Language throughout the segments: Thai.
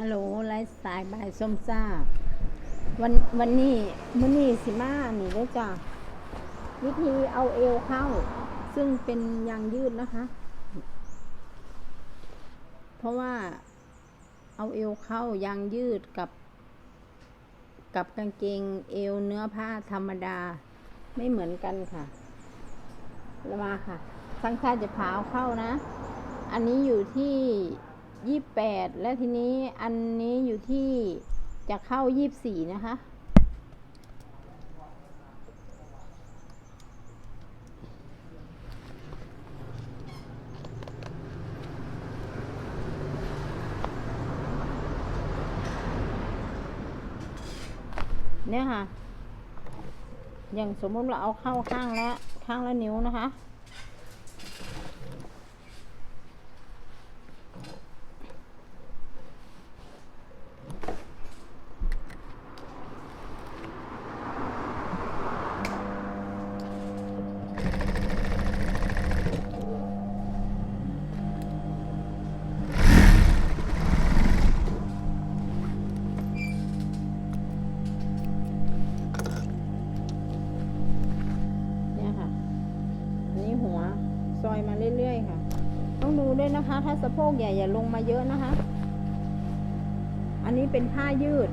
ฮัลโหลไลฟ์สไตล์บายส้มซ่า วันวันนี้มื้อนี้สิมานี่ได้จ้ะวิธีเอาเอวเข้า ซึ่งเป็นยางยืดนะคะ เพราะว่าเอาเอวเข้ายางยืดกับ กับกางเกงเอวเนื้อผ้าธรรมดาไม่เหมือนกันค่ะมาค่ะช่างชาจะพาเอาเข้านะ อันนี้อยู่ที่ ยี่แปดและทีนี้อันนี้อยู่ที่จะเข้ายี่สี่นะคะ เนี่ยค่ะ อย่างสมมติเราเอาเข้าข้างละข้างละนิ้วนะคะ สะโพกใหญ่อย่าลงมาเยอะนะคะ อันนี้เป็นผ้ายืด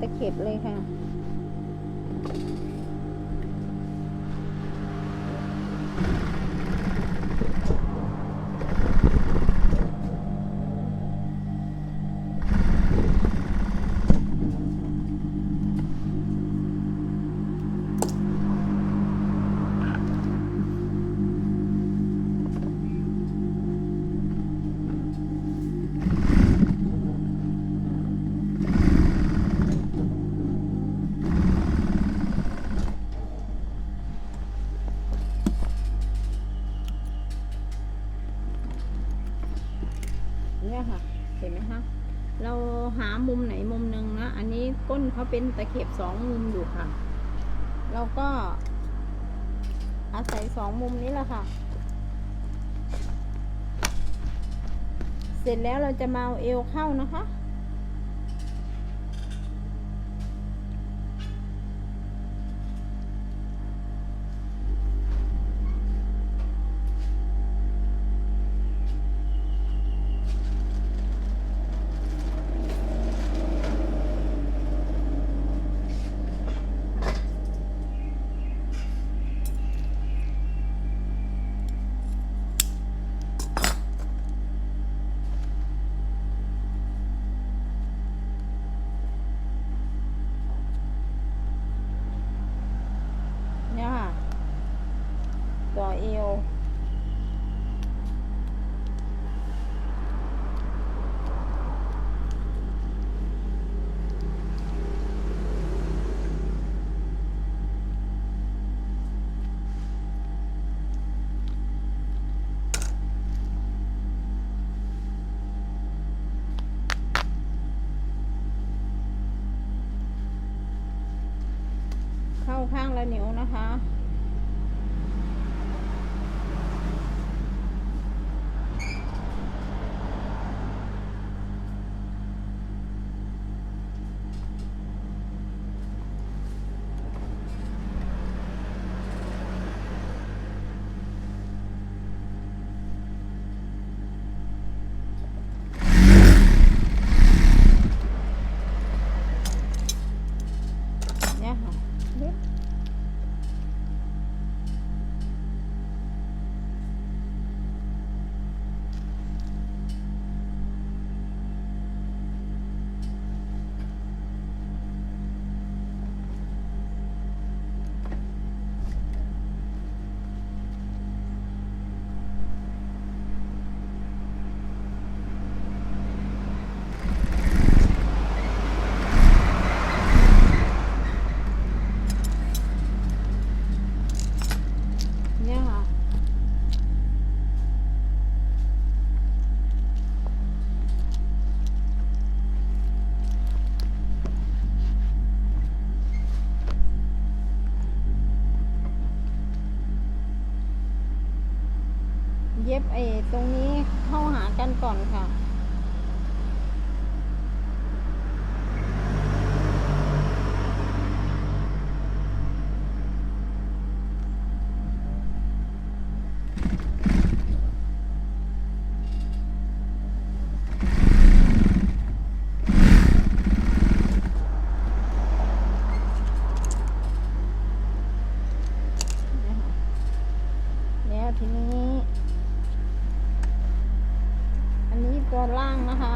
ตะเข็บเลยค่ะ เขาเป็นตะเข็บสองมุมอยู่ค่ะ เราก็อาศัยสองมุมนี้แหละค่ะ เสร็จแล้วเราจะมาเอาเอวเข้านะคะ เนี่ยค่ะ ต่อเอว เข้างละนิ้วนะคะ ย็บไอ้ตรงนี้เข้าหา ก่อนค่ะนะคะแล้วทีนี้ อันนี้ตัวล่างนะคะ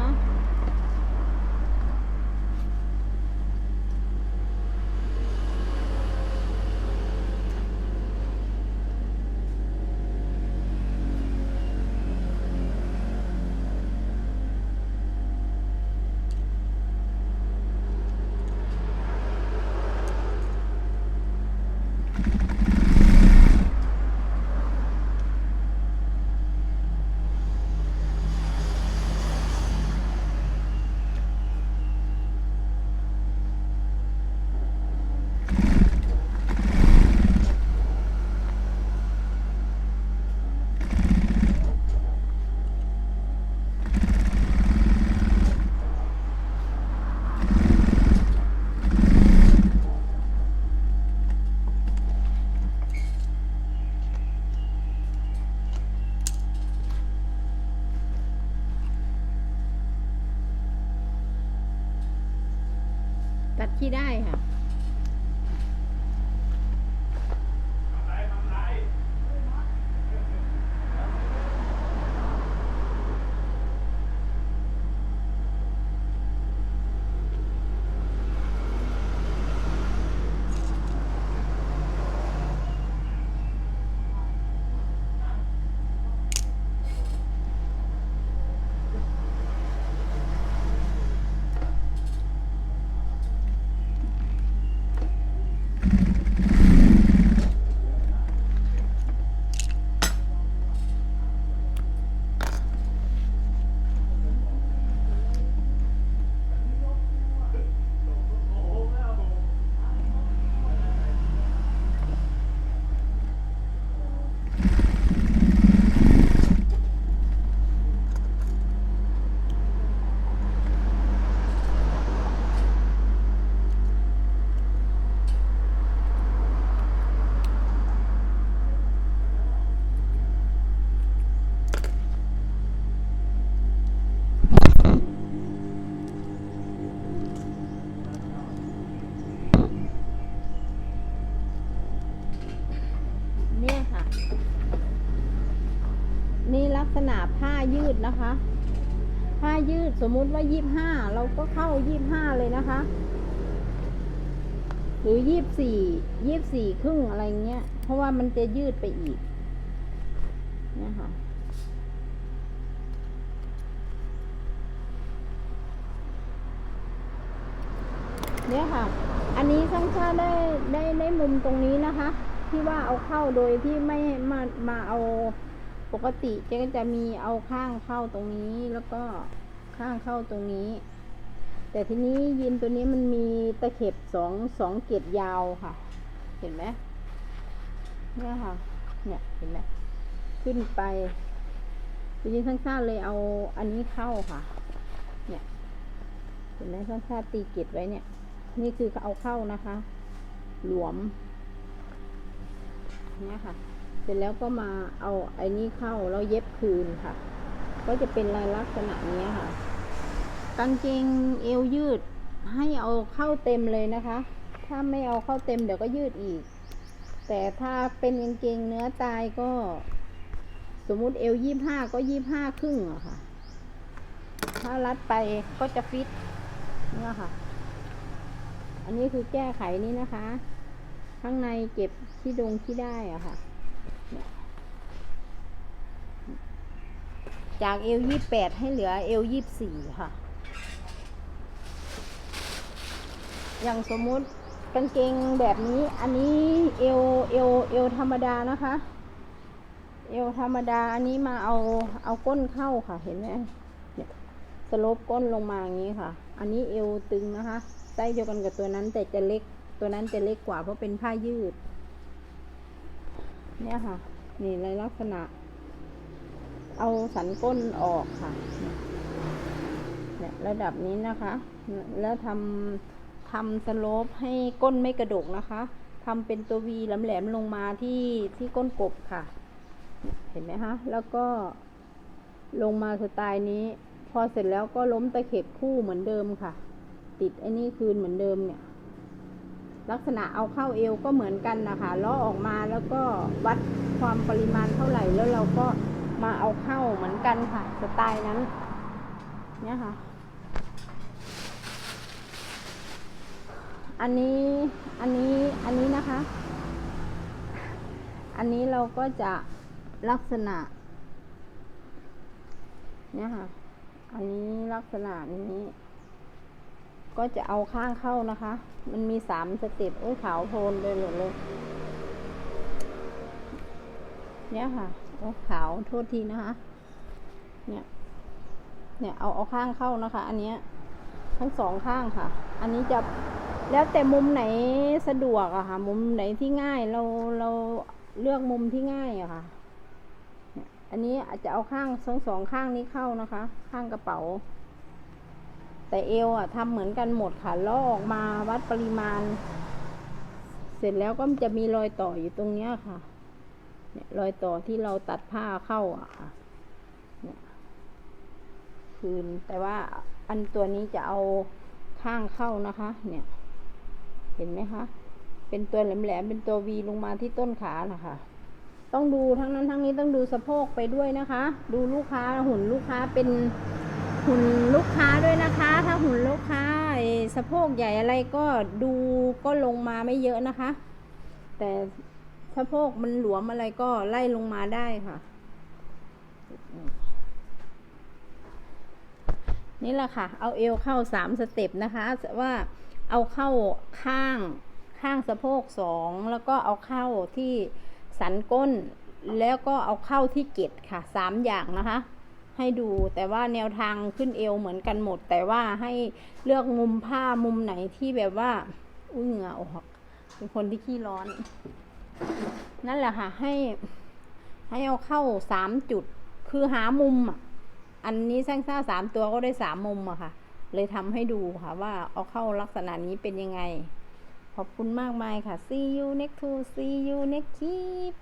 ยืดนะคะ ผ้ายืดสมมุติว่ายี่ห้าเราก็เข้ายี่ห้าเลยนะคะ หรือยี่สี่ยี่สี่ครึ่งอะไรเงี้ย เพราะว่ามันจะยืดไปอีกเนี่ยค่ะเนี่ยค่ะ อันนี้ช่างชาได้ได้ได้มุมตรงนี้นะคะ ที่ว่าเอาเข้าโดยที่ไม่มามาเอา ปกติเจ๊ก็จะมีเอาข้างเข้าตรงนี้แล้วก็ข้างเข้าตรงนี้ แต่ทีนี้ยีนตัวนี้มันมีตะเข็บสองสองเกล็ดยาวค่ะ เห็นไหมเนี่ยค่ะ เนี่ยเห็นไหมขึ้นไปทีนี้ช่างชาเลยเอาอันนี้เข้าค่ะ เนี่ยเห็นไหมช่างชาตีเกล็ดไว้เนี่ย นี่คือเอาเข้านะคะ หลวม เนี่ยค่ะ เสร็จแล้วก็มาเอาไอ้นี่เข้าแล้วเย็บคืนค่ะ ก็จะเป็นลายลักษณะนี้ค่ะ กางเกงเอวยืดให้เอาเข้าเต็มเลยนะคะ ถ้าไม่เอาเข้าเต็มเดี๋ยวก็ยืดอีก แต่ถ้าเป็นกางเกงเนื้อตายก็ สมมุติเอวยี่ห้าก็ยี่ห้าครึ่งอะค่ะ ถ้ารัดไปก็จะฟิตเนี่ยค่ะ อันนี้คือแก้ไขนี้นะคะ ข้างในเก็บที่ดงที่ได้อะค่ะเนี่ย จากเอวยี่แปดให้เหลือเอวยี่สี่ค่ะ อย่างสมมุติกางเกงแบบนี้อันนี้เอวเอวเอวธรรมดานะคะ เอวธรรมดาอันนี้มาเอาเอาก้นเข้าค่ะเห็นไหมเนี่ยสโลปก้นลงมาอย่างนี้ค่ะ อันนี้เอวตึงนะคะไซส์เดียวกันกับตัวนั้นแต่จะเล็กตัวนั้นจะเล็กกว่าเพราะเป็นผ้ายืด เนี่ยค่ะ นี่ในลักษณะ เอาสันก้นออกค่ะเนี่ยระดับนี้นะคะ แล้วทำทำสโลปให้ก้นไม่กระดกนะคะทำเป็นตัววีแหลมๆลงมาที่ที่ก้นกบค่ะ เห็นไหมคะแล้วก็ลงมาสไตล์นี้ พอเสร็จแล้วก็ล้มตะเข็บคู่เหมือนเดิมค่ะ ติดไอ้นี่คืนเหมือนเดิมเนี่ย ลักษณะเอาเข้าเอวก็เหมือนกันนะคะล้อออกมาแล้วก็วัดความปริมาณเท่าไหร่แล้วเราก็ มาเอาเข้าเหมือนกันค่ะ สไตล์นั้น เนี่ยค่ะ อันนี้ อันนี้ อันนี้นะคะ อันนี้เราก็จะลักษณะ เนี่ยค่ะ อันนี้ลักษณะนี้ ก็จะเอาข้างเข้านะคะ มันมีสามสเต็ปโอ้ยขาวโพลนเลยหมดเลย เนี่ยค่ะ ขาวโทษทีนะคะ เนี่ย เนี่ยเอาเอาข้างเข้านะคะ อันเนี้ยทั้งสองข้างค่ะ อันนี้จะแล้วแต่มุมไหนสะดวกอะค่ะ มุมไหนที่ง่ายเราเราเลือกมุมที่ง่ายอะค่ะ อันนี้อาจจะเอาข้างสองสองข้างนี้เข้านะคะ ข้างกระเป๋า แต่เอวอะทำเหมือนกันหมดค่ะลอกออกมาวัดปริมาณ เสร็จแล้วก็จะมีรอยต่ออยู่ตรงเนี้ยค่ะ เนี่ยรอยต่อที่เราตัดผ้าเข้าอะค่ะเนี่ยคืนแต่ว่าอันตัวนี้จะเอาข้างเข้านะคะ เนี่ย เห็นไหมคะเป็นตัวแหลมๆเป็นตัววีลงมาที่ต้นขานะคะต้องดูทั้งนั้นทั้งนี้ต้องดูสะโพกไปด้วยนะคะ ดูลูกค้าหุ่นลูกค้าเป็นหุ่นลูกค้าด้วยนะคะ ถ้าหุ่นลูกค้าสะโพกใหญ่อะไรก็ดูก็ลงมาไม่เยอะนะคะ แต่ สะโพกมันหลวมอะไรก็ไล่ลงมาได้ค่ะ นี่แหละค่ะ เอาเอวเข้าสามสเต็ปนะคะว่าเอาเข้าข้างข้างสะโพกสองแล้วก็เอาเข้าที่สันก้น แล้วก็เอาเข้าที่เกตค่ะสามอย่างนะคะ ให้ดูแต่ว่าแนวทางขึ้นเอวเหมือนกันหมด แต่ว่าให้เลือกมุมผ้ามุมไหนที่แบบว่าอุ้ยเหงื่อออกเป็นคนที่ขี้ร้อน นั่นแหละค่ะ ให้ ให้เอาเข้าสามจุด คือหามุมอะ อันนี้แซงซ่าสามตัวก็ได้สามมุมอะค่ะ เลยทำให้ดูค่ะว่าเอาเข้าลักษณะนี้เป็นยังไง ขอบคุณมากมายค่ะ see you next to see you next clip